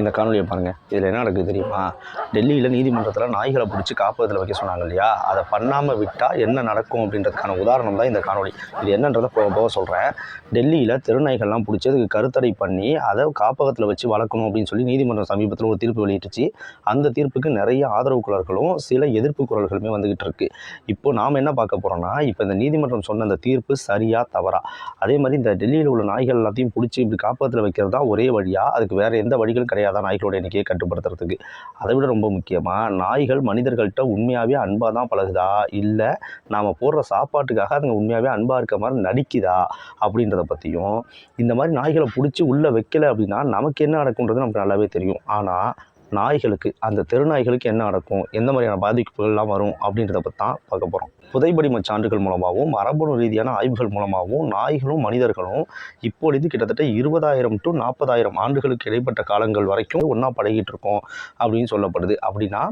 இந்த காணொலியை பாருங்கள் இதில் என்ன நடக்குது தெரியுமா? டெல்லியில் நீதிமன்றத்தில் நாய்களை பிடிச்சி காப்பகத்தில் வைக்க சொன்னாங்க இல்லையா? அதை பண்ணாமல் விட்டால் என்ன நடக்கும் அப்படின்றதுக்கான உதாரணம் தான் இந்த காணொலி. இது என்னன்றதை போக போக சொல்கிறேன் டெல்லியில் தெருநாய்கள்லாம் பிடிச்சி அதுக்கு கருத்தடை பண்ணி அதை காப்பகத்தில் வச்சு வளர்க்கணும் அப்படின்னு சொல்லி நீதிமன்றம் சமீபத்தில் ஒரு தீர்ப்பு வெளியிட்டுச்சு. அந்த தீர்ப்புக்கு நிறைய ஆதரவு குரல்களும் சில எதிர்ப்பு குரல்களுமே வந்துக்கிட்டு இருக்கு. இப்போ நாம் என்ன பார்க்க போகிறோம்னா இப்போ இந்த நீதிமன்றம் சொன்ன அந்த தீர்ப்பு சரியாக தவறா? அதே மாதிரி இந்த டெல்லியில் உள்ள நாய்கள் எல்லாத்தையும் பிடிச்சி இப்படி காப்பகத்தில் வைக்கிறது தான் ஒரே வழியாக அதுக்கு வேறு எந்த வழிகளும் கிடையாது. நாய்களோட எண்ணிக்கையை கட்டுப்படுத்துறதுக்கு. அதை விட ரொம்ப முக்கியமாக நாய்கள் மனிதர்கள்ட்ட உண்மையாகவே அன்பாக தான் பழகுதா? இல்லை நாம் போடுற சாப்பாட்டுக்காக அதுங்க உண்மையாகவே அன்பாக இருக்க மாதிரி நடிக்குதா? அப்படின்றத பற்றியும் இந்த மாதிரி நாய்களை பிடிச்சி உள்ளே வைக்கல அப்படின்னா நமக்கு என்ன நடக்குன்றது நமக்கு நல்லாவே தெரியும். ஆனால் நாய்களுக்கு அந்த தெருநாய்களுக்கு என்ன நடக்கும்? எந்த மாதிரியான பாதிப்புகள்லாம் வரும்? அப்படின்றத பற்றி தான் பார்க்க போகிறோம் புதைபடிம சான்றுகள் மூலமாகவும் மரபணு ரீதியான ஆய்வுகள் மூலமாகவும் நாய்களும் மனிதர்களும் இப்பொழுது கிட்டத்தட்ட இருபதாயிரம் டு நாற்பதாயிரம் ஆண்டுகளுக்கு இடைப்பட்ட காலங்கள் வரைக்கும் ஒன்றா பழகிட்டு இருக்கோம் அப்படின்னு சொல்லப்படுது. அப்படின்னா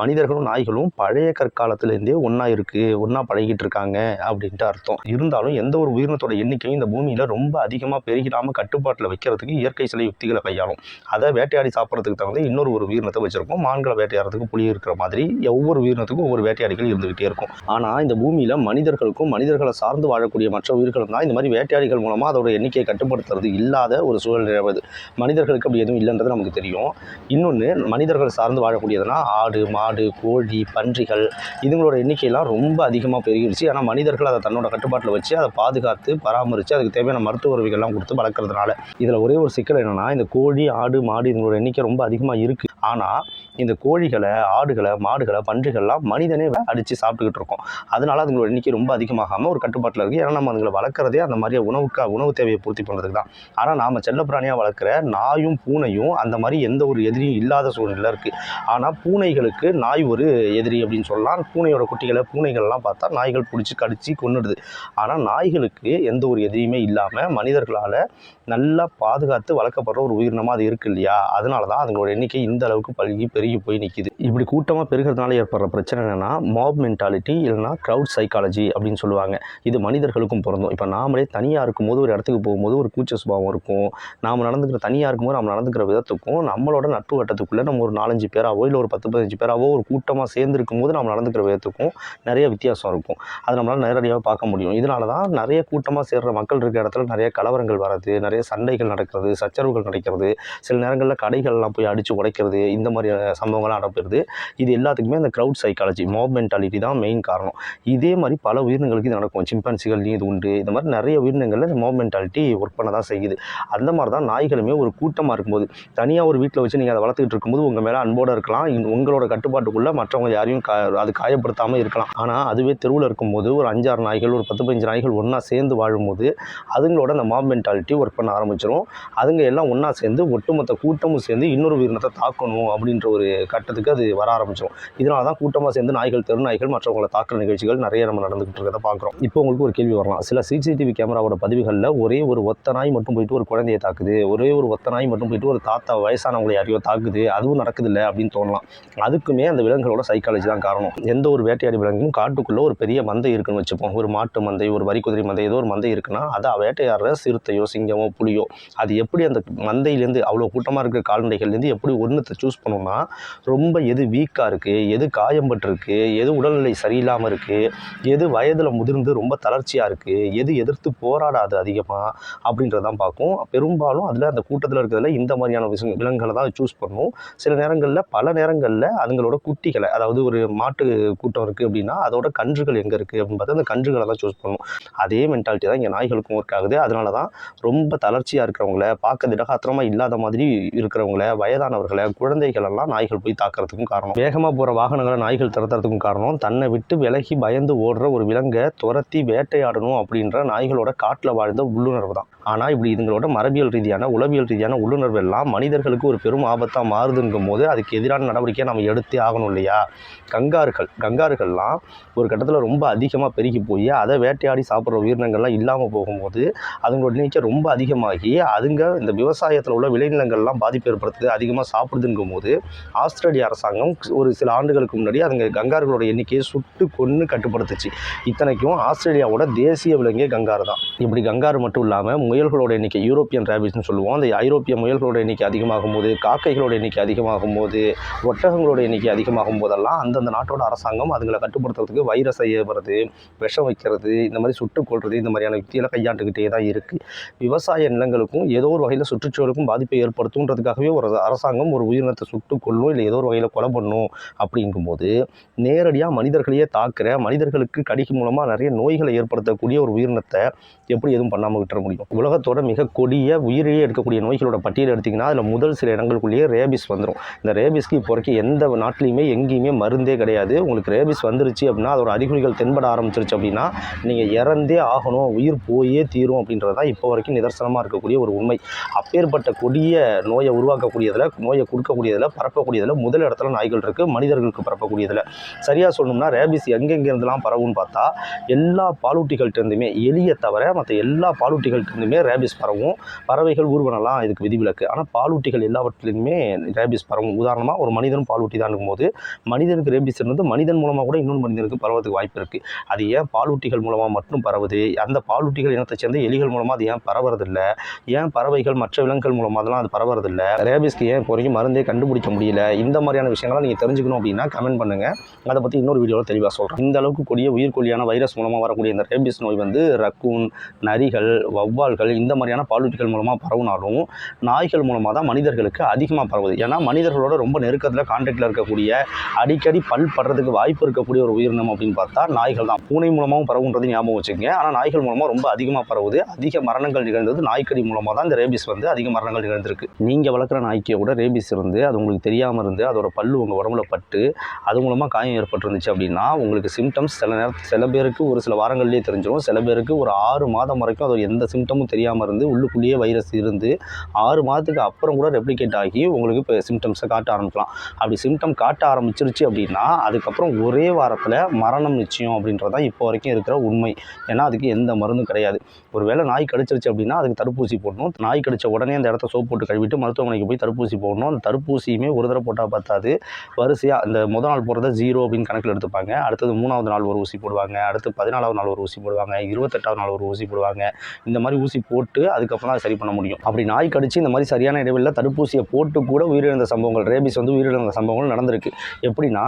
மனிதர்களும் நாய்களும் பழைய கற்காலத்திலேருந்தே ஒன்றா இருக்குது ஒன்றா பழகிட்டு இருக்காங்க அப்படின்ட்டு அர்த்தம். இருந்தாலும் எந்த ஒரு உயிரினத்தோட எண்ணிக்கையும் இந்த பூமியில் ரொம்ப அதிகமாக பெருகிடாமல் கட்டுப்பாட்டில் வைக்கிறதுக்கு இயற்கை சில யுக்திகளை கையாளும். அதை வேட்டையாடி சாப்பிட்றதுக்கு தகுந்த இன்னொரு ஒரு உயிரினத்தை வச்சுருக்கோம். மான்களை வேட்டையாடுறதுக்கு புலி இருக்கிற மாதிரி ஒவ்வொரு உயிரினத்துக்கும் ஒவ்வொரு வேட்டையாடிகள் இருந்துகிட்டே இருக்கும். ஆனால் இந்த பூமியில் மனிதர்களுக்கும் மனிதர்களை சார்ந்து வாழக்கூடிய மற்ற உயிர்களும் தான் இந்த மாதிரி வேட்டையாடிகள் மூலமாக அதோட எண்ணிக்கையை கட்டுப்படுத்துறது இல்லாத ஒரு சூழல் நிலவுது. மனிதர்களுக்கு அப்படி எதுவும் இல்லைன்றது நமக்கு தெரியும். இன்னொன்று மனிதர்கள் சார்ந்து வாழக்கூடியதுனா ஆடு மாடு கோழி பன்றிகள் இதுங்களோட எண்ணிக்கையெல்லாம் ரொம்ப அதிகமாக பெருகிடுச்சு. ஆனால் மனிதர்கள் அதை தன்னோட கட்டுப்பாட்டில் வச்சு அதை பாதுகாத்து பராமரித்து அதுக்கு தேவையான மருத்துவ உதவிகள்லாம் கொடுத்து வளர்க்குறதுனால இதில் ஒரே ஒரு சிக்கல் என்னென்னா இந்த கோழி ஆடு மாடு இதுங்களோட எண்ணிக்கை ரொம்ப அதிகமாக இருக்குது ஆனால் இந்த கோழிகளை ஆடுகளை மாடுகளை பன்றிகள்லாம் மனிதனே அடித்து சாப்பிட்டுக்கிட்டு இருக்கோம். அதனால அதுங்களோட எண்ணிக்கை ரொம்ப அதிகமாகாமல் ஒரு கட்டுப்பாட்டில் இருக்குது ஏன்னா நம்ம அதுங்களை வளர்க்குறதே அந்த மாதிரி உணவுக்கு உணவு தேவையை பூர்த்தி பண்ணுறதுக்கு தான். ஆனால் நாம் செல்லப்பிராணியாக வளர்க்குற நாயும் பூனையும் அந்த மாதிரி எந்த ஒரு எதிரியும் இல்லாத சூழ்நிலை இருக்குது ஆனால் பூனைகளுக்கு நாய் ஒரு எதிரி அப்படின்னு சொல்லலாம். பூனையோட குட்டிகளை பூனைகள்லாம் பார்த்தா நாய்கள் பிடிச்சி கடிச்சு கொன்னுடுது. ஆனால் நாய்களுக்கு எந்த ஒரு எதிரியுமே இல்லாமல் மனிதர்களால் நல்லா பாதுகாத்து வளர்க்கப்படுற ஒரு உயிரினமாக அது இருக்குது இல்லையா? அதனால தான் அதுங்களோட எண்ணிக்கை இந்த அளவுக்கு பழுகி பெருகி போய் நிற்கிது இப்படி கூட்டமாக பெருகிறதுனால ஏற்படுற பிரச்சனை என்னென்னா மாப் மென்டாலிட்டி இல்லைனா க்ரௌட் சைக்காலஜி அப்படின்னு சொல்லுவாங்க. இது மனிதர்களுக்கும் பிறந்தோம் இப்போ நாமளே தனியாக இருக்கும்போது ஒரு இடத்துக்கு போகும்போது ஒரு கூச்ச சுபாவம் இருக்கும். நாம் நடந்துக்கிற தனியாக இருக்கும்போது நம்ம நடந்துக்கிற விதத்துக்கும் நம்மளோட நட்பு வட்டத்துக்குள்ளே நம்ம ஒரு நாலஞ்சு பேராவோ இல்லை ஒரு பத்து பதினஞ்சு பேராவோ ஒரு கூட்டமாக சேர்ந்துருக்கும் போது நம்ம நடந்துக்கிற விதத்துக்கும் நிறைய வித்தியாசம் இருக்கும். அது நம்மளால் நேரடியாக பார்க்க முடியும். இதனால தான் நிறைய கூட்டமாக சேர்ற மக்கள் இருக்கிற இடத்துல நிறைய கலவரங்கள் வர்றது நிறைய சண்டைகள் நடக்கிறது சச்சரவுகள் நடக்கிறது. சில நேரங்களில் கடைகள்லாம் போய் அடித்து உடைக்கிறது இந்த மாதிரி சம்பவங்கள்லாம் நடப்பெறுது இது எல்லாத்துக்குமே அந்த க்ரௌட் சைக்காலஜி மாப் மென்டாலிட்டி தான் மெயின் காரணம். இதே மாதிரி பல உயிரினங்களுக்கு இது நடக்கும். சிம்பன்சிகள்லையும் இது உண்டு. இந்த மாதிரி நிறைய உயிரினங்களில் இந்த மாப் மென்டாலிட்டி ஒர்க் பண்ண தான் செய்யுது. அந்த மாதிரி தான் நாய்களுமே ஒரு கூட்டமாக இருக்கும்போது. தனியாக ஒரு வீட்டில் வச்சு நீங்கள் அதை வளர்த்துக்கிட்டு இருக்கும்போது உங்கள் மேலே அன்போடு இருக்கலாம். இன் உங்களோட கட்டுப்பாட்டுக்குள்ளே மற்றவங்க யாரையும் கா அது காயப்படுத்தாமல் இருக்கலாம். ஆனால் அதுவே தெருவில் இருக்கும்போது ஒரு அஞ்சாறு நாய்கள் ஒரு பத்து பதினஞ்சு நாய்கள் ஒன்றா சேர்ந்து வாழும்போது அதுங்களோட அந்த மாப் மென்டாலிட்டி ஒர்க் பண்ண ஆரம்பிச்சிடும் அதுங்க எல்லாம் ஒன்றா சேர்ந்து ஒட்டுமொத்த கூட்டமும் சேர்ந்து இன்னொரு உயிரினத்தை தாக்கணும் அப்படின்ற ஒரு கட்டத்துக்கு அது வர ஆரம்பிச்சிடும் இதனால தான் கூட்டமாக சேர்ந்து நாய்கள் தெரு நாய்கள் மற்றவங்களை தாக்குற நிகழ்ச்சிகள் நிறைய நம்ம நடந்துகிட்டு இருக்கிறத பார்க்குறோம் இப்போ உங்களுக்கு ஒரு கேள்வி வரலாம். சில சிசிடிவி கேமராவோட பதிவுகளில் ஒரே ஒரு ஒத்த நாய் மட்டும் போயிட்டு ஒரு குழந்தையை தாக்குது. ஒரே ஒரு ஒத்த நாய் மட்டும் போயிட்டு ஒரு தாத்தா வயசானவங்களை யாரையோ தாக்குது. அதுவும் நடக்குது இல்லை அப்படின்னு தோணலாம். அதுக்குமே அந்த விலங்குகளோட சைக்காலஜி தான் காரணம். எந்த ஒரு வேட்டையாடி விலங்கும் காட்டுக்குள்ளே ஒரு பெரிய மந்தை இருக்குன்னு வச்சுப்போம். ஒரு மாட்டு மந்தை ஒரு வரிக்குதிரை மந்தை ஏதோ ஒரு மந்தை இருக்குன்னா அதை வேட்டையாடுற சிறுத்தையோ சிங்கமோ புலியோ அது எப்படி அந்த மந்தையிலேருந்து அவ்வளோ கூட்டமாக இருக்கிற கால்நடைகள்லேருந்து எப்படி ஒன்றுத்தை சூஸ் பண்ணோம்னா ரொம்ப எது வீக்காக இருக்குது எது காயம்பட்டிருக்கு எது உடல்நிலை சரியில்லாமல் இருக்குது எது வயதில் முதிர்ந்து ரொம்ப தளர்ச்சியாக இருக்குது எது எதிர்த்து போராடாது அதிகமாக அப்படின்றதான் பார்க்கும். பெரும்பாலும் அதில் அந்த கூட்டத்தில் இருக்கிறதுல இந்த மாதிரியான விஷயம் விலங்குகளை தான் சூஸ் பண்ணும். சில நேரங்களில் பல நேரங்களில் அதுங்களோட குட்டிகளை அதாவது ஒரு மாட்டு கூட்டம் இருக்குது அப்படின்னா அதோட கன்றுகள் எங்கே இருக்குது அப்படின்னு பார்த்து அந்த கன்றுகளை தான் சூஸ் பண்ணும். அதே மென்டாலிட்டி தான் இங்கே நாய்களுக்கும் ஒர்க் ஆகுது. அதனால தான் ரொம்ப தளர்ச்சியாக இருக்கிறவங்கள பார்க்க திடகாத்திரமாக இல்லாத மாதிரி இருக்கிறவங்கள வயதானவர்களை குழந்தைகளெல்லாம் நாய் நாய்கள் போய் தாக்குறதுக்கும் காரணம். வேகமாக போகிற வாகனங்களை நாய்கள் துரத்துறதுக்கும் காரணம். தன்னை விட்டு விலகி பயந்து ஓடுற ஒரு விலங்கை துரத்தி வேட்டையாடணும் அப்படின்ற நாய்களோட காட்டில் வாழ்ந்த உள்ளுணர்வு தான். ஆனால் இப்படி இதுங்களோட மரபியல் ரீதியான உளவியல் ரீதியான உள்ளுணர்வு எல்லாம் மனிதர்களுக்கு ஒரு பெரும் ஆபத்தாக மாறுதுங்கும் போது அதுக்கு எதிரான நடவடிக்கையை நம்ம எடுத்தே ஆகணும் இல்லையா? கங்காருகள் கங்காருகள்லாம் ஒரு கட்டத்தில் ரொம்ப அதிகமாக பெருகி போய் அதை வேட்டையாடி சாப்பிட்ற உயிரினங்கள்லாம் இல்லாமல் போகும்போது அதுங்களோட எண்ணிக்கை ரொம்ப அதிகமாகி அதுங்க இந்த விவசாயத்தில் உள்ள விளைநிலங்கள்லாம் பாதிப்பு ஏற்படுத்துது அதிகமாக சாப்பிடுதுங்கும் போது ஆஸ்திரேலிய அரசாங்கம் ஒரு சில ஆண்டுகளுக்கு முன்னாடி அதுங்க கங்காருகளோட எண்ணிக்கையை சுட்டு கொன்று கட்டுப்படுத்துச்சு. இத்தனைக்கும் ஆஸ்திரேலியாவோட தேசிய விலங்கே கங்காரு தான். இப்படி கங்காரு மட்டும் இல்லாமல் முயல்களோட எண்ணிக்கை யூரோப்பியன் ரேபிட்ஸ்னு சொல்லுவோம். அந்த ஐரோப்பிய முயல்களோட எண்ணிக்கை அதிகமாகும் போது காக்கைகளோட எண்ணிக்கை அதிகமாகும் போது ஒட்டகங்களோட எண்ணிக்கை அதிகமாகும் போதெல்லாம் அந்தந்த நாட்டோட அரசாங்கம் அதுங்களை கட்டுப்படுத்துறதுக்கு வைரஸை ஏவுறது விஷம் வைக்கிறது இந்த மாதிரி சுட்டுக் கொள்வது இந்த மாதிரியான யுக்தியில் கையாண்டுக்கிட்டே தான் இருக்குது விவசாய நிலங்களுக்கும் ஏதோ ஒரு வகையில் சுற்றுச்சூழலுக்கும் பாதிப்பை ஏற்படுத்துன்றதுக்காகவே ஒரு அரசாங்கம் ஒரு உயிரினத்தை சுட்டுக் கொள்ளும் இல்லை ஏதோ ஒரு வகையில் கொலை பண்ணும் அப்படிங்கும்போது நேரடியாக மனிதர்களையே தாக்குற மனிதர்களுக்கு கடிக்கு மூலமாக நிறைய நோய்களை ஏற்படுத்தக்கூடிய ஒரு உயிரினத்தை எப்படி எதுவும் பண்ணாமல் விட்டுற முடியும்? உலகத்தோட மிக கொடிய உயிரையே எடுக்கக்கூடிய நோய்களோட பட்டியல் எடுத்திங்கன்னா அதில் முதல் சில இடங்களுக்குள்ளேயே ரேபிஸ் வந்துடும் இந்த ரேபிஸ்க்கு இப்போ வரைக்கும் எந்த நாட்டிலையுமே எங்கேயுமே மருந்தே கிடையாது. உங்களுக்கு ரேபிஸ் வந்துருச்சு அப்படின்னா அதோட அறிகுறிகள் தென்பட ஆரம்பிச்சிருச்சு அப்படின்னா நீங்கள் இறந்தே ஆகணும் உயிர் போயே தீரும் அப்படின்றது தான் இப்போ வரைக்கும் நிதர்சனமாக இருக்கக்கூடிய ஒரு உண்மை. அப்பேற்பட்ட கொடிய நோயை உருவாக்கக்கூடியதில் நோயை கொடுக்கக்கூடியதில் பரப்பக்கூடியதில் முதல் இடத்துல நாய்கள் இருக்குது மனிதர்களுக்கு பரப்பக்கூடியதில். சரியாக சொல்லணும்னா ரேபிஸ் எங்கெங்கேருந்துலாம் பரவும்னு பார்த்தா எல்லா பாலூட்டிகள்கிட்டருந்துமே எலியை தவிர மற்ற எல்லா பாலூட்டிகள்கிட்டருந்துமே ரேபிஸ் பரவும். பறவைகள் ஊர்வனெல்லாம் இதுக்கு விதிவிலக்கு. ஆனால் பாலூட்டிகள் எல்லாவற்றிலுமே ரேபிஸ் பரவும். உதாரணமாக ஒரு மனிதனும் பாலூட்டி தான் இருக்கும்போது மனிதனுக்கு ரேபிஸ் இருந்து மனிதன் மூலமாக கூட இன்னொரு மனிதனுக்கு பரவதுக்கு வாய்ப்பு இருக்குது அது ஏன் பாலூட்டிகள் மூலமாக மட்டும் பரவுது? அந்த பாலூட்டிகள் இனத்தை சேர்ந்த எலிகள் மூலமாக அது ஏன் பரவறதில்லை? ஏன் பறவைகள் மற்ற விலங்குகள் மூலமாக அதெல்லாம் அது பரவறதில்ல? ரேபிஸ்க்கு ஏன் இப்போ வரைக்கும் மருந்தே கண்டுபிடிக்க முடியல? இந்த மாதிரியான விஷயங்கள்லாம் நீங்கள் தெரிஞ்சுக்கணும் அப்படின்னா கமெண்ட் பண்ணுங்கள் அதை பற்றி இன்னொரு வீடியோவில் தெளிவாக சொல்கிறேன் இந்த அளவுக்கு கொடிய உயிர்கொல்லியான வைரஸ் மூலமாக வரக்கூடிய இந்த ரேபிஸ் நோய் வந்து ரக்கூன் நரிகள் வவ்வால்கள் இந்த மாதிரியான பாலூட்டிகள் மூலமாக பரவுனாலும் நாய்கள் மூலமாக தான் மனிதர்களுக்கு அதிகமாக பரவுது. ஏன்னா மனிதர்களோட ரொம்ப நெருக்கத்தில் கான்டாக்டில் இருக்கக்கூடிய அடிக்கடி பல் படுறதுக்கு வாய்ப்பு இருக்கக்கூடிய ஒரு உயிரினம் அப்படின்னு பார்த்தா நாய்கள் தான். பூனை மூலமாகவும் பரவுன்றது ஞாபகம் வச்சுக்கோங்க. ஆனால் நாய்கள் மூலமாக ரொம்ப அதிகமாக பரவுது. அதிக மரணங்கள் நிகழ்ந்தது நாய்க்கடி மூலமாக தான் இந்த ரேபிஸ் வந்து அதிக மரணங்கள் நிகழ்ந்திருக்கு. நீங்கள் வளர்க்குற நாய்க்கே கூட ரேபிஸ் இருந்து அது உங்களுக்கு தெரியாமல் இருந்து அதோட பல்லு உங்கள் உடம்புல பட்டு அது மூலமாக காயம் ஏற்பட்டிருந்துச்சு அப்படின்னா உங்களுக்கு சிம்டம்ஸ் சில நேரத்தில் சில பேருக்கு ஒரு சில வாரங்கள்லேயே தெரிஞ்சிடும் சில பேருக்கு ஒரு ஆறு மாதம் வரைக்கும் அது எந்த சிம்டமும் தெரியாமல் இருந்து உள்ளுக்குள்ளேயே வைரஸ் இருந்து ஆறு மாதத்துக்கு அப்புறம் கூட ரெப்ளிகேட் ஆகி உங்களுக்கு இப்போ சிம்டம்ஸை காட்ட ஆரம்பிக்கலாம். அப்படி சிம்டம் காட்ட ஆரம்பிச்சிருச்சு அப்படின்னா அதுக்கப்புறம் ஒரே வாரத்தில் மரணம் நிச்சயம் அப்படின்றது தான் இப்போ வரைக்கும் இருக்கிற உண்மை. ஏன்னா அதுக்கு எந்த மருந்தும் கிடையாது. ஒருவேளை நாய் கடிச்சிருச்சு அப்படின்னா அதுக்கு தடுப்பூசி போடணும். நாய் கடிச்ச உடனே அந்த இடத்த சோப் போட்டு கழுவிட்டு மருத்துவமனைக்கு போய் தடுப்பூசி போடணும். அந்த தடுப்பூசியுமே ஒரு தடவை போட்டால் பார்த்தாது வரிசையாக அந்த முத நாள் போடுறத ஜீரோ அப்படின்னு கணக்கில் எடுத்துப்பாங்க. அடுத்தது மூணாவது நாள் ஒரு ஊசி போடுவாங்க. அடுத்து பதினாலாவது நாள் ஒரு ஊசி போடுவாங்க. இருபத்தெட்டாவது நாள் ஒரு ஊசி போடுவாங்க. இந்த மாதிரி ஊசி போட்டு அதுக்கப்புறம் அதை சரி பண்ண முடியும். அப்படி நாய் கடிச்சு இந்த மாதிரி சரியான இடைவெளியில் தடுப்பூசியை போட்டு கூட உயிரிழந்த சம்பவங்கள் ரேபிஸ் வந்து உயிரிழந்த சம்பவங்கள் நடந்திருக்கு. எப்படின்னா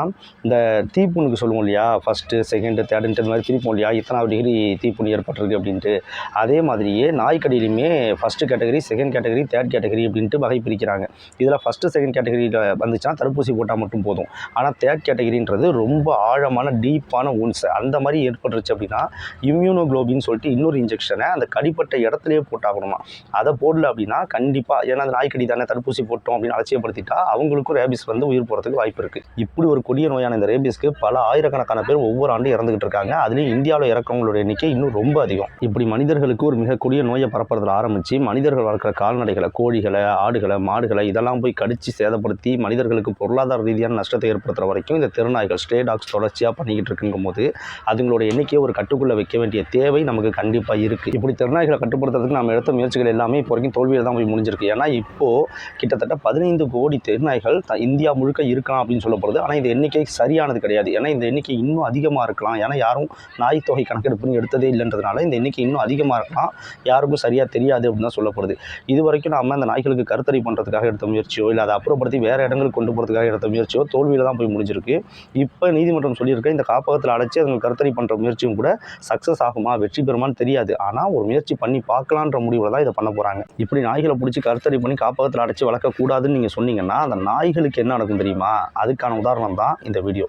இந்த தீப்புண்ணுக்கு சொல்லுவோம் இல்லையா ஃபஸ்ட்டு செகண்டு தேர்டுன்ட்டு இந்த மாதிரி திருப்போம் இல்லையா இத்தனாவது டிகிரி தீப்புண் ஏற்பட்டிருக்கு அப்படின்ட்டு. அதே மாதிரியே நாய்க்கடியிலுமே first category second category third category அப்படின்ட்டு வகை பிரிக்கிறாங்க. இதில் ஃபஸ்ட்டு செகண்ட் கேட்டகரியில் வந்துச்சுன்னா தடுப்பூசி போட்டால் மட்டும் போதும். ஆனால் தேர்ட் கேட்டகரின்றது ரொம்ப ஆழமான டீப்பான ஊன்ஸ் அந்த மாதிரி ஏற்பட்டுருச்சு அப்படின்னா இம்யூனோக்ளோபின்னு சொல்லிட்டு இன்னொரு இன்ஜெக்ஷனை அந்த கடிப்பட்ட இடத்துலையே போட்டாகணுமா அதை போடல அப்படின்னா கண்டிப்பாக ஏன்னா அந்த நாய்க்கடி தானே தடுப்பூசி போட்டோம் அப்படின்னு அலட்சியப்படுத்திட்டா அவங்களுக்கும் ரேபிஸ் வந்து உயிர் போகிறதுக்கு வாய்ப்பு இருக்குது இப்படி ஒரு கொடிய நோயான இந்த ரேபிஸ்க்கு பல ஆயிரக்கணக்கான பேர் ஒவ்வொரு ஆண்டும் இறந்துகிட்டு இருக்காங்க. அதுலேயும் இந்தியாவில் இறக்கவங்களோட எண்ணிக்கை இன்னும் ரொம்ப அதிகம். இப்படி மனிதர்களுக்கு ஒரு மிக கொடிய நோயை பரப்புறதுல ஆரம்பித்து மனிதர்கள் வளர்க்குற கால்நடைகளை கோழிகளை ஆடுகளை மாடுகளை இதெல்லாம் போய் கடித்து சேதப்படுத்தி மனிதர்களுக்கு பொருளாதார ரீதியான நஷ்டத்தை ஏற்படுத்துகிற வரைக்கும் இந்த திருநாய்கள் ஸ்டே டாக்ஸ் தொடர்ச்சியாக பண்ணிக்கிட்டு இருக்குங்கும் போது அதுங்களோட எண்ணிக்கையை ஒரு கட்டுக்குள்ளே வைக்க வேண்டிய தேவை நமக்கு கண்டிப்பாக இருக்குது இப்படி தெருநாய்களை கட்டுப்படுத்துறதுக்கு நம்ம எடுத்த முயற்சிகள் எல்லாமே இப்போ வரைக்கும் தோல்வியில் தான் போய் முடிஞ்சிருக்கு. ஏன்னா இப்போது கிட்டத்தட்ட பதினைந்து கோடி தெருநாய்கள் த இந்தியா முழுக்க இருக்கலாம் அப்படின்னு சொல்லப்படுது. ஆனால் இந்த எண்ணிக்கை சரியானது கிடையாது. ஏன்னா இந்த எண்ணிக்கை இன்னும் அதிகமாக இருக்கலாம். ஏன்னா யாரும் நாய் தொகை கணக்கெடுப்புன்னு எடுத்ததே இல்லைன்றதுனால இந்த எண்ணிக்கை இன்னும் அதிகமாக இருக்கலாம். யாருக்கும் சரியாக தெரியாது அப்படின்னு தான் சொல்லப்படுது. இது வரைக்கும் நம்ம அந்த நாய்களுக்கு கருத்தறி பண்ணுறதுக்காக எடுத்த முயற்சியோ இல்லை அதை அப்புறப்படுத்தி வேறு இடங்களுக்கு கொண்டு போகிறதுக்காக எடுத்த முயற்சியோ தோல்வியில் தான் போய் முடிஞ்சிருக்கு. இப்போ நீதிமன்றம் சொல்லியிருக்க இந்த காப்பகத்தில் அடைச்சி அதுங்களுக்கு கருத்தறி பண்ணுற முயற்சியும் கூட சக்ஸஸ் ஆகுமா? வெற்றி பெறுமான்னு தெரியாது. ஆனால் ஒரு முயற்சி பண்ணி பார்க்கலான்ற முடிவில் தான் இதை பண்ண போகிறாங்க இப்படி நாய்களை பிடிச்சி கருத்தடி பண்ணி காப்பகத்தில் அடைச்சி வளர்க்கக்கூடாதுன்னு நீங்கள் சொன்னீங்கன்னா அந்த நாய்களுக்கு என்ன நடக்கும் தெரியுமா? அதுக்கான உதாரணம் தான் இந்த வீடியோ.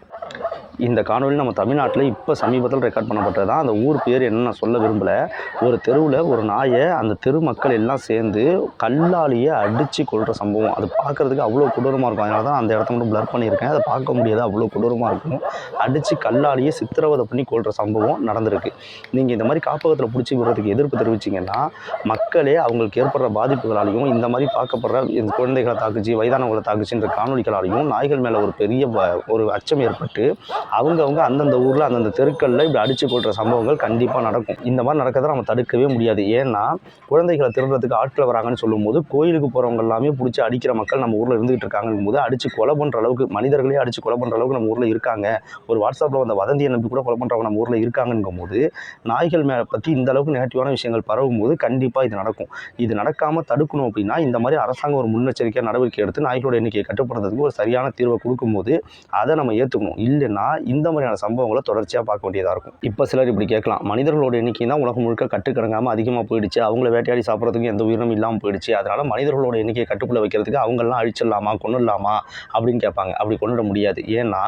இந்த காணொலி நம்ம தமிழ்நாட்டில் இப்போ சமீபத்தில் ரெக்கார்ட் பண்ணப்பட்டது தான். அந்த ஊர் பேர் என்ன நான் சொல்ல விரும்பலை. ஒரு தெருவில் ஒரு நாயை அந்த தெரு மக்கள் எல்லாம் சேர்ந்து கல்லாலேயே அடித்து கொள்கிற சம்பவம். அது பார்க்குறதுக்கு அவ்வளோ கொடூரமாக இருக்கும். அதனால தான் அந்த இடத்த மட்டும் ப்ளர் பண்ணியிருக்கேன். அதை பார்க்க முடியாது. அவ்வளோ கொடூரமாக இருக்கும். அடித்து கல்லாலேயே சித்திரவதை பண்ணி கொள்கிற சம்பவம் நடந்திருக்கு. நீங்கள் இந்த மாதிரி காப்பகத்தில் பிடிச்சி விடுறதுக்கு எதிர்ப்பு தெரிவிச்சிங்கன்னா மக்களே அவங்களுக்கு ஏற்படுற பாதிப்புகளாலையும் இந்த மாதிரி பார்க்கப்படுற இந்த குழந்தைகளை தாக்குச்சு வயதானவங்களை தாக்குச்சுன்ற காணொலிகளாலையும் நாய்கள் மேலே ஒரு பெரிய வ- ஒரு அச்சம் ஏற்பட்டு அவங்கவுங்க அந்தந்த ஊரில் அந்தந்த தெருக்களில் இப்படி அடித்து கொள்கிற சம்பவங்கள் கண்டிப்பாக நடக்கும். இந்த மாதிரி நடக்கிறத நம்ம தடுக்கவே முடியாது. ஏன்னா குழந்தைகளை திருடுறதுக்கு ஆட்கள் வராங்கன்னு சொல்லும்போது கோயிலுக்கு போகிறவங்க எல்லாமே பிடிச்சி அடிக்கிற மக்கள் நம்ம ஊரில் இருந்துகிட்டு இருக்காங்கன்னு போது அடித்து கொலை பண்ணுற அளவுக்கு மனிதர்களே அடித்து கொலை பண்ணுற அளவுக்கு நம்ம ஊரில் இருக்காங்க. ஒரு வாட்ஸ்அப்பில் வந்த வதந்தியை நம்பி கூட கொலை பண்ணுறவங்க நம்ம ஊரில் இருக்காங்கங்கும் போது நாய்கள் மேலே பற்றி இந்த அளவுக்கு நெகட்டிவான விஷயங்கள் பரவும் போது கண்டிப்பாக இது நடக்கும். இது நடக்காமல் தடுக்கணும் அப்படின்னா இந்த மாதிரி அரசாங்கம் ஒரு முன்னெச்சரிக்கை நடவடிக்கை எடுத்து நாய்களோட எண்ணிக்கையை கட்டுப்படுறதுக்கு ஒரு சரியான தீர்வை கொடுக்கும்போது அதை நம்ம ஏற்றுக்கணும் இல்லைன்னா இந்த மாதிரியான சம்பவங்களை தொடர்ச்சியாக பார்க்க வேண்டியதாக இருக்கும். இப்போ சிலர் இப்படி கேட்கலாம். மனிதர்களோட எண்ணிக்கை தான் உலகம் முழுக்க கட்டுக்கடங்காமல் அதிகமாக போயிடுச்சு. அவங்கள வேட்டையாடி சாப்பிட்றதுக்கு எந்த உயிரினம் இல்லாமல் போயிடுச்சு. அதனால் மனிதர்களோட எண்ணிக்கையை கட்டுக்குள்ளே வைக்கிறதுக்கு அவங்கெல்லாம் அழிச்சிடலாமா கொண்டுடலாமா அப்படின்னு கேட்பாங்க. அப்படி கொண்டுட முடியாது. ஏன்னா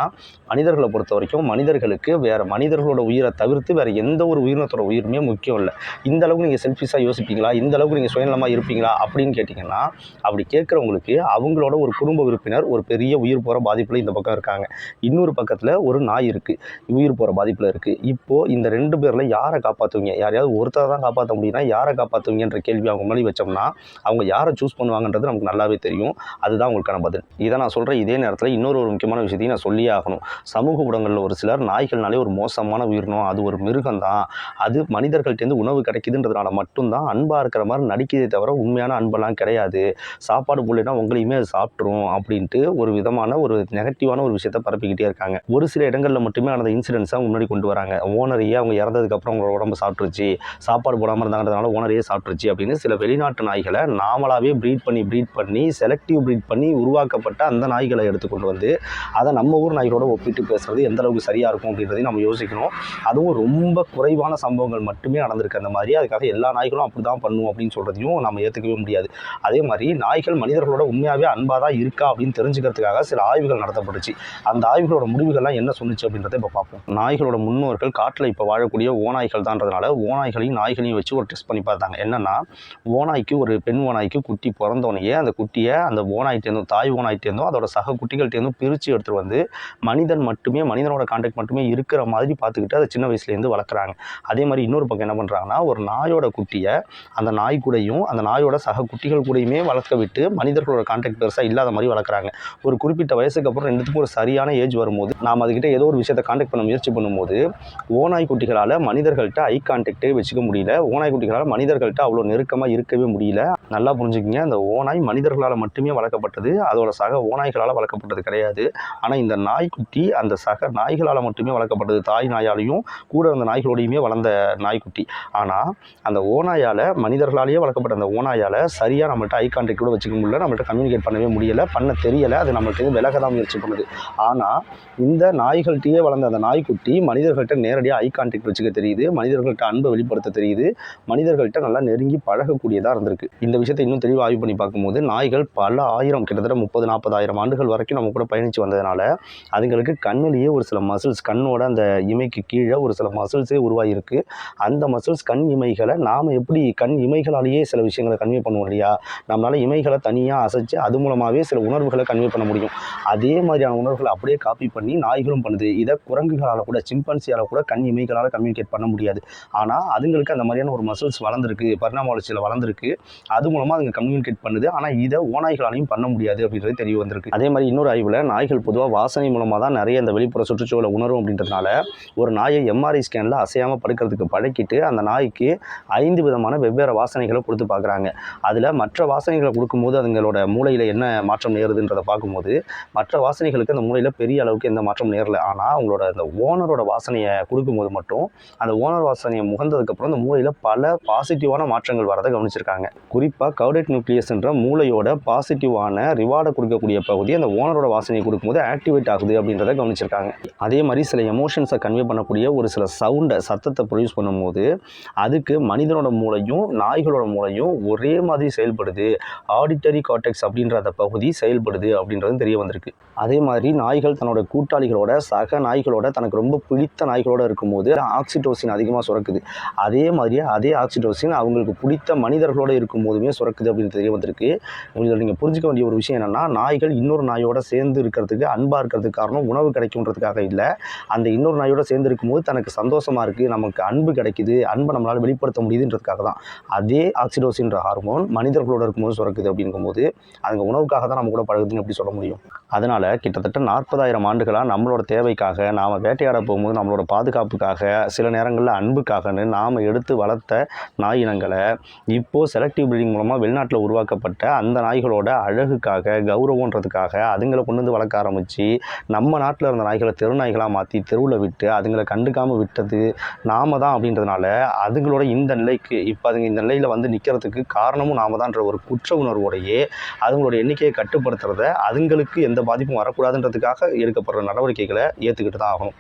மனிதர்களை பொறுத்த வரைக்கும் மனிதர்களுக்கு வேறு மனிதர்களோட உயிரை தவிர்த்து வேறு எந்த ஒரு உயிரினத்தோட உயிருமே முக்கியம் இல்லை. இந்த அளவுக்கு நீங்கள் செல்ஃபிஷாக யோசிப்பீங்களா? இந்த அளவுக்கு நீங்கள் சுயநலமாக இருப்பீங்களா? அப்படின்னு கேட்டிங்கன்னா அப்படி கேட்குறவங்களுக்கு அவங்களோட ஒரு குடும்ப உறுப்பினர் ஒரு பெரிய உயிர் போகிற பாதிப்பில் இந்த பக்கம் இருக்காங்க. இன்னொரு பக்கத்தில் ஒரு நாய் இருக்குது உயிர் போகிற பாதிப்பில் இருக்குது இப்போது இந்த ரெண்டு பேரில் யாரை காப்பாற்றுவீங்க யாரையாவது ஒருத்தரை தான் காப்பாற்ற முடியும்னா யாரை காப்பாற்றுவீங்கன்ற கேள்வி அவங்க முன்னாடி வச்சோம்னா அவங்க யாரை சூஸ் பண்ணுவாங்கன்றது நமக்கு நல்லாவே தெரியும். அதுதான் உங்களுக்கான பதில். இதை நான் சொல்கிறேன் இதே நேரத்தில் இன்னொரு ஒரு முக்கியமான விஷயத்தையும் நான் சொல்லியே ஆகணும். சமூக ஊடகங்களில் ஒரு சிலர் நாய்கள்னாலே ஒரு மோசமான உயிரினம் அது ஒரு மிருகம் தான். அது மனிதர்கள்ட்டேருந்து உணவு கிடைக்குதுன்றதுனால மட்டும்தான் அன்பாக இருக்கிற மாதிரி நடிக்கிறதே தவிர உண்மையான அன்பெல்லாம் கிடையாது. சாப்பாடு போடலைன்னா உங்களையுமே அது சாப்பிட்ரும் அப்படின்ட்டு ஒரு விதமான ஒரு நெகட்டிவான ஒரு விஷயத்தை பரப்பிக்கிட்டே இருக்காங்க. ஒரு சில இடங்களில் மட்டுமே அந்த இன்சிடென்ட்ஸாக முன்னாடி கொண்டு வராங்க. ஓனரையே அவங்க இறந்ததுக்கப்புறம் அவங்களோட உடம்பு சாப்பிட்ருச்சு சாப்பாடு போடாமல் இருந்தாங்கிறதுனால ஓனரையே சாப்பிட்ருச்சு அப்படின்னு சில வெளிநாட்டு நாய்களை நாமளாகவே ப்ரீட் பண்ணி ப்ரீட் பண்ணி செலக்டிவ் ப்ரீட் பண்ணி உருவாக்கப்பட்ட அந்த நாய்களை எடுத்து கொண்டு வந்து அதை நம்ம ஊர் நாய்களோட ஒப்பிட்டு பேசுறது எந்த அளவுக்கு சரியாக இருக்கும் அப்படின்றதையும் நம்ம யோசிக்கணும். அதுவும் ரொம்ப குறைவான சம்பவங்கள் மட்டுமே நடந்திருக்கு அந்த மாதிரி. அதுக்காக எல்லா நாய்களும் அப்படி தான் பண்ணும் அப்படின்னு சொல்கிறதையும் நம்ம ஏற்றுக்கவே முடியாது. அதே மாதிரி நாய்கள் மனிதர்களோட உண்மையாகவே அன்பாக தான் இருக்கா அப்படின்னு தெரிஞ்சுக்கிறதுக்காக சில ஆய்வுகள் நடத்தப்பட்டுச்சு. அந்த ஆய்வுகளோட முடிவுகள்லாம் என்ன சொல்லிச்சு அப்படின்றத இப்போ பார்ப்போம். நாய்களோட முன்னோர்கள் காட்டில் இப்போ வாழக்கூடிய ஓநாய்கள் தான்றதுனால ஓநாய்களையும் நாய்களையும் வச்சு ஒரு டெஸ்ட் பண்ணி பார்த்தாங்க. என்னன்னா ஓநாய்க்கு ஒரு பெண் ஓநாய்க்கு குட்டி பிறந்தோனையே அந்த குட்டியை அந்த ஓநாய்ட்டேருந்தும் தாய் ஓநாய்ட்டேருந்தும் அதோட சக குட்டிகள்ட்டேருந்தும் பிரித்து எடுத்துகிட்டு வந்து மனிதன் மட்டுமே மனிதனோட கான்டாக்ட் மட்டுமே இருக்கிற மாதிரி பார்த்துக்கிட்டு அதை சின்ன வயசுலேருந்து வளர்க்குறாங்க. அதே மாதிரி இன்னொரு பக்கம் என்ன பண்ணுறாங்கன்னா ஒரு நாயோட குட்டியை அந்த நாய் கூடையும் அந்த நாயோட சக குட்டிகள் கூடயுமே வளர்க்க விட்டு மனிதர்களோட கான்டாக்ட் பெருசாக இல்லாத மாதிரி வளர்க்குறாங்க. ஒரு குறிப்பிட்ட வயசுக்கு அப்புறம் ரெண்டுத்துக்கும் ஒரு சரியான ஏஜ் வரும்போது நாம் அதுக்கிட்ட ஏதோ ஒரு விஷயத்தை கான்டாக்ட் பண்ண முயற்சி பண்ணும்போது ஓநாய் குட்டிகளால் மனிதர்கள்ட்ட ஐ கான்டாக்டே வச்சுக்க முடியல. ஓநாய் குட்டிகளால் மனிதர்கள்ட்ட அவ்வளோ நெருக்கமாக இருக்கவே முடியல. நல்லா புரிஞ்சுக்கிங்க. அந்த ஓநாய் மனிதர்களால் மட்டுமே வளர்க்கப்பட்டது. அதோட சக ஓநாய்களால் வளர்க்கப்பட்டது கிடையாது. ஆனால் இந்த நாய்க்குட்டி அந்த சக நாய்களால் மட்டுமே வளர்க்கப்பட்டது தாய் நாயாலையும் கூட இருந்த நாய்களோடையுமே வளர்ந்த நாய்க்குட்டி. ஆனால் அந்த ஓநாயால் மனிதர்களாலேயே வளர்க்கப்பட்ட அந்த ஓநாயால் சரியாக நம்மள்ட்ட ஐ கான்டாக்ட் கூட வச்சுக்க முடியல. நம்மள்ட்ட கம்யூனிகேட் பண்ணவே முடியலை. பண்ண தெரியலை. அது நம்மள்ட்ட விலக தான் முயற்சி பண்ணுது. ஆனால் இந்த நாய்கள்கிட்டயே வளர்ந்த அந்த நாய்க்குட்டி மனிதர்கள்ட்ட நேரடியாக ஐ கான்டாக்ட் வச்சுக்க தெரியுது. மனிதர்கள்ட்ட அன்பை வெளிப்படுத்த தெரியுது. மனிதர்கள்ட்ட நல்லா நெருங்கி பழகக்கூடியதாக இருந்திருக்கு. இந்த விஷயத்தை இன்னும் தெளிவாக ஆய்வு பண்ணி பார்க்கும்போது நாய்கள் பல ஆயிரம் கிட்டத்தட்ட முப்பது நாற்பதாயிரம் ஆண்டுகள் வரைக்கும் நம்ம கூட பயணித்து வந்ததுனால அதுங்களுக்கு கண்ணுலேயே ஒரு சில மசில்ஸ் கண்ணோட அந்த இமைக்கு கீழே ஒரு சில மசில்ஸே உருவாகியிருக்கு அந்த மசில்ஸ் கண் இமைகளை நாம் எப்படி கண் இமைகளாலேயே சில விஷயங்களை கன்வே பண்ணுவோம் இல்லையா? நம்மளால் இமைகளை தனியாக அசைச்சு அது மூலமாகவே சில உணர்வுகளை கன்வே பண்ண முடியும். அதே மாதிரியான உணர்வுகளை அப்படியே காப்பி பண்ணி நாய்களும் பண்ணுது. இதை குரங்குகளால் கூட சிம்பன்சியால் கூட கண் இமைகளால் கம்யூனிகேட் பண்ண முடியாது. ஆனால் அதுங்களுக்கு அந்த மாதிரியான ஒரு மசில்ஸ் வளர்ந்துருக்கு பரிணாம வளர்ச்சியில் வளர்ந்துருக்கு. அது மூலமாக அதுங்க கம்யூனிகேட் பண்ணுது. ஆனால் இதை ஓநாய்களாலையும் பண்ண முடியாது அப்படின்றது தெரிய வந்திருக்கு. அதே மாதிரி இன்னொரு ஆய்வில் நாய்கள் பொதுவாக வாசனை மூலமாக தான் நிறைய இந்த வெளிப்புற சுற்றுச்சூழலை உணரும் அப்படின்றதுனால ஒரு நாயை எம்ஆர்ஐ ஸ்கேனில் அசையாமல் படுக்கிறதுக்கு பழக்கிட்டு அந்த நாய்க்கு ஐந்து விதமான வெவ்வேறு வாசனைகளை கொடுத்து பார்க்குறாங்க. அதில் மற்ற வாசனைகளை கொடுக்கும்போது அதுங்களோட மூளையில் என்ன மாற்றம் நேருதுன்றதை பார்க்கும்போது மற்ற வாசனைகளுக்கு அந்த மூளையில் பெரிய அளவுக்கு எந்த மாற்றம் தெரில ஆனால் அவங்களோட அந்த ஓனரோட வாசனையை கொடுக்கும்போது மட்டும் அந்த ஓனர் வாசனையை முகந்ததுக்கப்புறம் அந்த மூளையில் பல பாசிட்டிவான மாற்றங்கள் வரதை கவனிச்சிருக்காங்க. குறிப்பாக கவுடேட் நியூக்ளியஸ்ன்ற மூளையோட பாசிட்டிவான ரிவார்டை கொடுக்கக்கூடிய பகுதி அந்த ஓனரோட வாசனையை கொடுக்கும்போது ஆக்டிவேட் ஆகுது அப்படின்றத கவனிச்சிருக்காங்க. அதே மாதிரி சில எமோஷன்ஸை கன்வே பண்ணக்கூடிய ஒரு சில சவுண்டை சத்தத்தை ப்ரொடியூஸ் பண்ணும்போது அதுக்கு மனிதனோட மூளையும் நாய்களோட மூளையும் ஒரே மாதிரி செயல்படுது. ஆடிட்டரி கார்டெக்ஸ் அப்படின்ற அந்த பகுதி செயல்படுது அப்படின்றது தெரிய வந்திருக்கு. அதே மாதிரி நாய்கள் தன்னோட கூட்டாளிகளோட சக நாய்களோட தனக்கு ரொம்ப பிடித்த நாய்களோட இருக்கும்போது ஆக்சிடோசின் அதிகமாக சுரக்குது. அதே மாதிரியே அதே ஆக்சிடோசின் அவங்களுக்கு பிடித்த மனிதர்களோட இருக்கும் போதுமே சுரக்குது அப்படின்னு தெரிய வந்திருக்கு. இதில் நீங்கள் புரிஞ்சுக்க வேண்டிய ஒரு விஷயம் என்னென்னா நாய்கள் இன்னொரு நாயோட சேர்ந்து இருக்கிறதுக்கு அன்பாக இருக்கிறதுக்கு காரணம் உணவு கிடைக்குன்றதுக்காக இல்லை. அந்த இன்னொரு நாயோட சேர்ந்து இருக்கும்போது தனக்கு சந்தோஷமாக இருக்குது நமக்கு அன்பு கிடைக்குது அன்பை நம்மளால் வெளிப்படுத்த முடியுதுன்றதுக்காக தான். அதே ஆக்சிடோசின்ற ஹார்மோன் மனிதர்களோட இருக்கும்போது சுரக்குது அப்படிங்கும்போது அதுங்க உணவுக்காக தான் நம்ம கூட பழகுதுன்னு எப்படி சொல்ல முடியும்? அதனால் கிட்டத்தட்ட நாற்பதாயிரம் ஆண்டுகளாக நம்மளோட தேவைக்காக நாம் வேட்டையாட போகும்போது நம்மளோட பாதுகாப்புக்காக சில நேரங்களில் அன்புக்காகன்னு நாம் எடுத்து வளர்த்த நாய் இனங்களை இப்போது செலக்டிவ் ப்ரீடிங் மூலமாக வெளிநாட்டில் உருவாக்கப்பட்ட அந்த நாய்களோட அழகுக்காக கௌரவன்றதுக்காக அதுங்களை கொண்டு வந்து வளர்க்க ஆரம்பித்து நம்ம நாட்டில் இருந்த நாய்களை தெரு நாய்களாக மாற்றி தெருவில் விட்டு அதுங்களை கண்டுக்காமல் விட்டது நாம தான் அப்படின்றதுனால அதுங்களோட இந்த நிலைக்கு இப்போ அதுங்க இந்த நிலையில் வந்து நிற்கிறதுக்கு காரணமும் நாம தான்ற ஒரு குற்ற உணர்வோடையே அதுங்களோட எண்ணிக்கையை கட்டுப்படுத்துறத அதுங்களுக்கு எந்த பாதிப்பும் வரக்கூடாதுன்றதுக்காக எடுக்கப்படுற நடவடிக்கைகளை ஏற்றுக்கிட்டு தான் ஆகணும்.